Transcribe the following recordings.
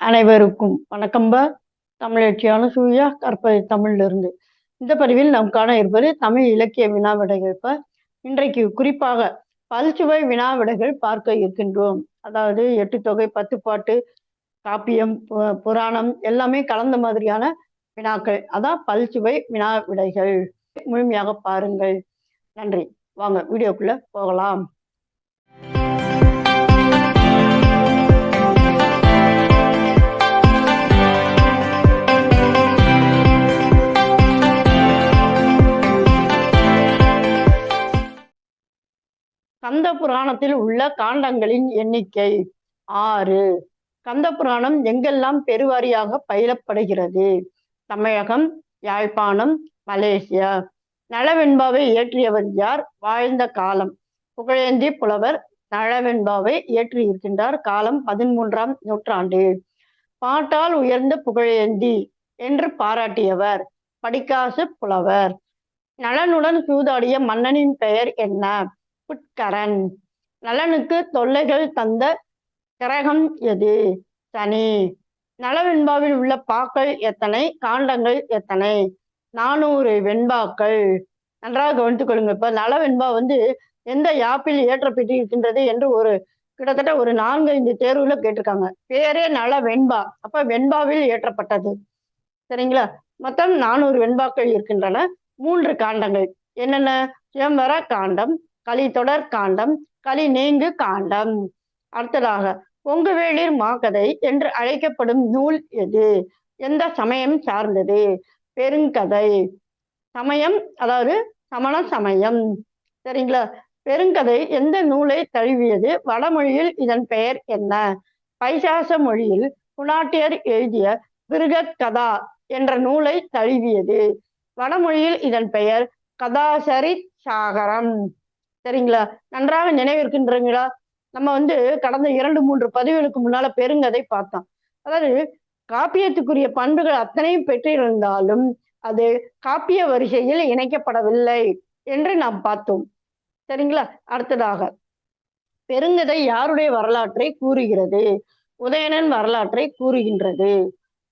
அனைவருக்கும் வணக்கம்ப தமிழச்சியான சூயா கற்பது தமிழிலிருந்து. இந்த பதிவில் நாம் காண இருப்பது தமிழ் இலக்கிய வினா விடைகள் இப்ப இன்றைக்கு குறிப்பாக பல்சுவை வினா விடைகள் பார்க்க இருக்கின்றோம். அதாவது எட்டு தொகை பத்து பாட்டு காப்பியம் பு- புராணம் எல்லாமே கலந்த மாதிரியான வினாக்கள். அதான் பல்சுவை வினா விடைகள் முழுமையாக பாருங்கள். நன்றி. வாங்க வீடியோக்குள்ள போகலாம். கந்த புராணத்தில் உள்ள காண்டங்களின் எண்ணிக்கை ஆறு. கந்த புராணம் எங்கெல்லாம் பெருவாரியாக பயிலப்படுகிறது? தமிழகம் யாழ்ப்பாணம் மலேசியா. நளவெண்பாவை இயற்றியவர் யார்? வாழ்ந்த காலம். புகழேந்தி புலவர் நளவெண்பாவை இயற்றியிருக்கின்றார் காலம் பதிமூன்றாம் நூற்றாண்டு. பாட்டால் உயர்ந்த புகழேந்தி என்று பாராட்டியவர். படிக்காசு புலவர். நலனுடன் சூதாடிய மன்னனின் பெயர் என்ன? புட்கரன். நலனுக்கு தொல்லைகள் தந்த கிரகம் எது? சனி. நலவெண்பாவில் உள்ள பாக்கள் எத்தனை? காண்டங்கள் எத்தனை? நானூறு வெண்பாக்கள். நன்றாக கவனித்துக் கொள்ளுங்க இப்ப நலவெண்பா வந்து எந்த யாப்பில் ஏற்றப்பட்டு இருக்கின்றது என்று ஒரு கிட்டத்தட்ட ஒரு நான்கு ஐந்து தேர்வுல கேட்டிருக்காங்க. பேரே நல வெண்பா அப்ப வெண்பாவில் ஏற்றப்பட்டது. சரிங்களா? மொத்தம் நானூறு வெண்பாக்கள் இருக்கின்றன. மூன்று காண்டங்கள். என்னென்ன? சுயம்பர காண்டம் கலித்தொடர் காண்டம் களி நீங்கு காண்டம். அடுத்ததாக பொங்குவேளிர் மாக்கதை என்று அழைக்கப்படும் நூல் எது? எந்த சமயம் சார்ந்தது? பெருங்கதை. சமயம் அதாவது சமண சமயம். சரிங்களா? பெருங்கதை எந்த நூலை தழுவியது? வடமொழியில் இதன் பெயர் என்ன? பைசாச மொழியில் குணாட்டியர் எழுதிய விருகத் கதா என்ற நூலை தழுவியது. வடமொழியில் இதன் பெயர் கதாசரி சாகரம். சரிங்களா? நன்றாக நினைவிருக்கின்றீங்களா நம்ம வந்து கடந்த இரண்டு மூன்று பதிவுகளுக்கு முன்னால பெருங்கதை பார்த்தோம். அதாவது காப்பியத்துக்குரிய பண்புகள் அத்தனையும் பெற்றிருந்தாலும் அது காப்பிய வரிசையில் இணைக்கப்படவில்லை என்று நாம் பார்த்தோம். சரிங்களா? அடுத்ததாக பெருங்கதை யாருடைய வரலாற்றை கூறுகிறது? உதயணன் வரலாற்றை கூறுகின்றது.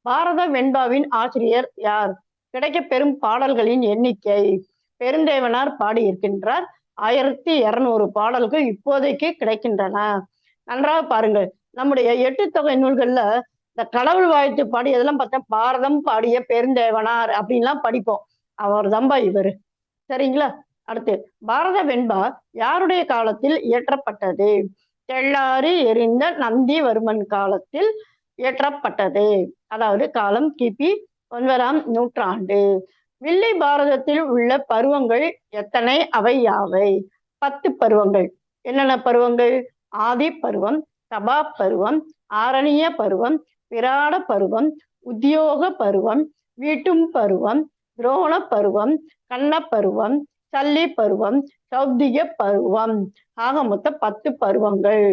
பாரத வெண்பாவின் ஆசிரியர் யார்? கிடைக்க பெறும் பாடல்களின் எண்ணிக்கை. பெருந்தேவனார் பாடியிருக்கின்றார். ஆயிரத்தி இருநூறு பாடல்கள் இப்போதைக்கு கிடைக்கின்றன. நன்றாக பாருங்கள். நம்முடைய எட்டு தொகை நூல்கள்ல இந்த கடவுள் வாழ்த்து பாடியதெல்லாம் பார்த்தா பாரதம் பாடிய பெருந்தேவனார் அப்படின்லாம் படிப்போம். அவர் தம்பா இவர். சரிங்களா? அடுத்து பாரத வெண்பா யாருடைய காலத்தில் இயற்றப்பட்டது? தெள்ளாறு எரிந்த நந்திவர்மன் காலத்தில் இயற்றப்பட்டது. அதாவது காலம் கிபி ஒன்பதாம் நூற்றாண்டு. வில்லை பாரதத்தில் உள்ள பருவங்கள் எத்தனை? அவை யாவை? பத்து பருவங்கள். என்னென்ன பருவங்கள்? ஆதி பருவம் சபா பருவம் ஆரணிய பருவம் விராட பருவம் உத்தியோக பருவம் வீட்டும் பருவம் துரோண பருவம் கண்ண பருவம் சல்லி பருவம் சௌத்திக பருவம். ஆக மொத்தம் பத்து பருவங்கள்.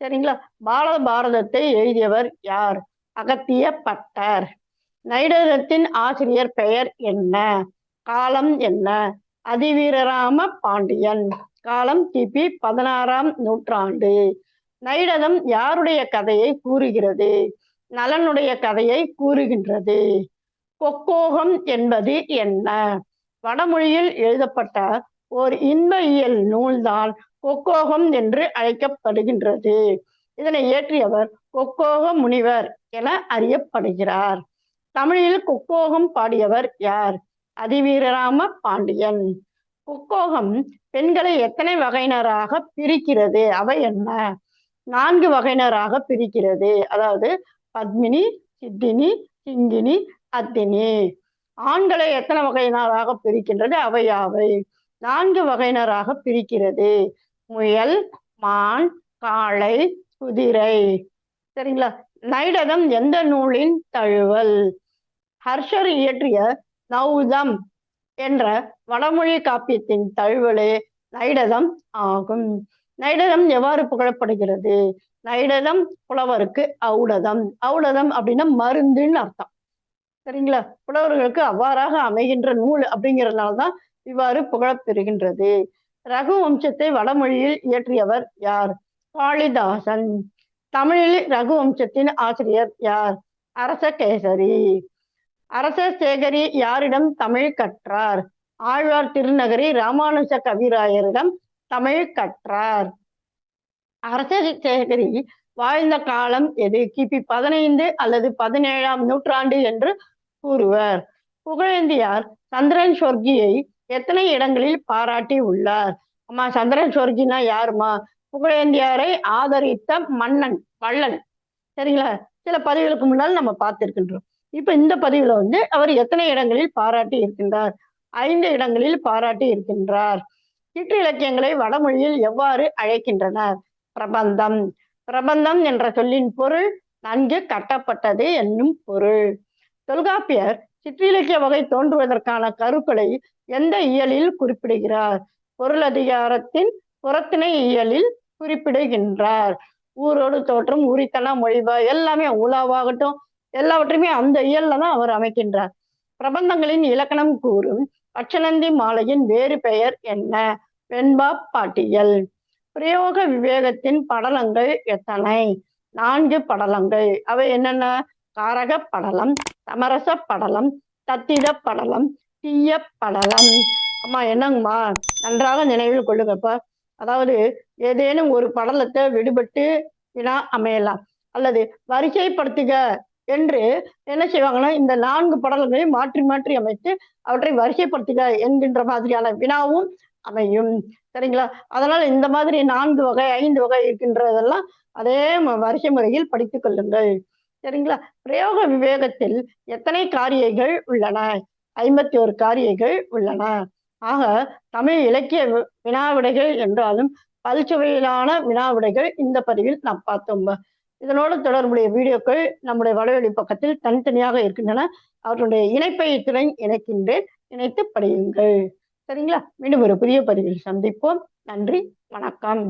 சரிங்களா? பாரத பாரதத்தை எழுதியவர் யார்? அகத்திய பட்டர் நைடதத்தின் ஆசிரியர் பெயர் என்ன? காலம் என்ன? அதிவீரராம பாண்டியன். காலம் கிபி பதினாறாம் நூற்றாண்டு. நைடதம் யாருடைய கதையை கூறுகிறது? நலனுடைய கதையை கூறுகின்றது. கொக்கோகம் என்பது என்ன? வடமொழியில் எழுதப்பட்ட ஓர் இன்ப இயல் நூல்தான் கொக்கோகம் என்று அழைக்கப்படுகின்றது. இதனை இயற்றியவர் கொக்கோக முனிவர் என அறியப்படுகிறார். தமிழில் கொக்கோகம் பாடியவர் யார்? அதிவீரராம பாண்டியன். கொக்கோகம் பெண்களை எத்தனை வகையினராக பிரிக்கிறது? அவை என்ன? நான்கு வகையினராக பிரிக்கிறது. அதாவது பத்மினி சித்தினி சிங்கினி அத்தினி. ஆண்களை எத்தனை வகையினராக பிரிக்கின்றது? அவை யாவை? நான்கு வகையினராக பிரிக்கிறது. முயல் மான் காளை குதிரை. சரிங்களா? நைடதம் எந்த நூலின் தழுவல்? ஹர்ஷர் இயற்றிய நௌதம் என்ற வடமொழி காப்பியத்தின் தழுவலே நைடதம் ஆகும். நைடதம் எவ்வாறு புகழப்படுகிறது? நைடதம் புலவருக்கு ஔடதம் ஔடதம் அப்படின்னா மருந்துன்னு அர்த்தம். சரிங்களா? புலவர்களுக்கு அவ்வாறாக அமைகின்ற நூல் அப்படிங்கிறதுனாலதான் இவ்வாறு புகழப்பெறுகின்றது. ரகு வம்சத்தை வடமொழியில் இயற்றியவர் யார்? காளிதாசன். தமிழில் ரகுவம்சத்தின் ஆசிரியர் யார்? அரச கேசரி அரச சேகரி யாரிடம் தமிழ் கற்றார்? ஆழ்வார் திருநகரி ராமானுஜ கவிராயரிடம் தமிழ் கற்றார். அரச சேகரி வாழ்ந்த காலம் எது? கிபி பதினைந்து அல்லது பதினேழாம் நூற்றாண்டு என்று கூறுவர். புகழேந்தியார் சந்திரன் சொர்க்கியை எத்தனை இடங்களில் பாராட்டி உள்ளார்? அம்மா சந்திரன் சொர்க்கினா யாருமா புகழேந்தியாரை ஆதரித்த மன்னன் வள்ளல். சரிங்களா? சில பதிவுகளுக்கு முன்னால் நம்ம பார்த்திருக்கின்றோம். இப்ப இந்த பதிவுல வந்து அவர் எத்தனை இடங்களில் பாராட்டி இருக்கின்றார்? ஐந்து இடங்களில் பாராட்டி இருக்கின்றார். சிற்றிலக்கியங்களை வடமொழியில் எவ்வாறு அழைக்கின்றனர்? பிரபந்தம். பிரபந்தம் என்ற சொல்லின் பொருள் நன்கு கட்டப்பட்டது என்னும் பொருள். தொல்காப்பியர் சிற்றிலக்கிய வகை தோன்றுவதற்கான கருக்களை எந்த இயலில் குறிப்பிடுகிறார்? பொருளதிகாரத்தின் புறத்திணை இயலில் குறிப்பிடுகின்றார். ஊரோடு தோற்றம் உரித்தன மொழிபா எல்லாமே உலாவாகட்டும் எல்லாவற்றையுமே அந்த இயல்ல தான் அவர் அமைக்கின்றார். பிரபந்தங்களின் இலக்கணம் கூறும் அச்சநந்தி மாலையின் வேறு பெயர் என்ன? வெண்பா பாட்டியல். பிரயோக விவேகத்தின் படலங்கள் எத்தனை? நான்கு படலங்கள். அவை என்னென்ன? காரக படலம் சமரச படலம் தத்தித படலம் தீய படலம். அம்மா என்னங்கம்மா? நன்றாக நினைவில் கொள்ளுங்கப்பா. அதாவது ஏதேனும் ஒரு படலத்தை விடுபட்டு வினா அமையலாம். அல்லது வரிசைப்படுத்துக. என்று என்ன செய்வாங்கன்னா இந்த நான்கு படல்களையும் மாற்றி மாற்றி அமைத்து அவற்றை வரிசைப்படுத்துக என்கின்ற மாதிரியான வினாவும் அமையும். சரிங்களா? அதனால இந்த மாதிரி நான்கு வகை ஐந்து வகை இருக்கின்றதெல்லாம் அதே வரிசை முறையில் படித்துக் கொள்ளுங்கள். சரிங்களா? பிரயோக விவேகத்தில் எத்தனை காரியைகள் உள்ளன? ஐம்பத்தி ஒரு காரியைகள் உள்ளன. ஆக தமிழ் இலக்கிய வினாவிடைகள் என்றாலும் பல்சுவையிலான வினாவிடைகள் இந்த பதிவில் நாம் பார்த்தோம். இதனோடு தொடர்புடைய வீடியோக்கள் நம்முடைய வடவெளி பக்கத்தில் தனித்தனியாக இருக்கின்றன. அவர்களுடைய இணைப்பை இத்துடன் இணைக்கின்றேன். இணைத்து படியுங்கள். சரிங்களா? மீண்டும் ஒரு புதிய பதிவில் சந்திப்போம். நன்றி. வணக்கம்.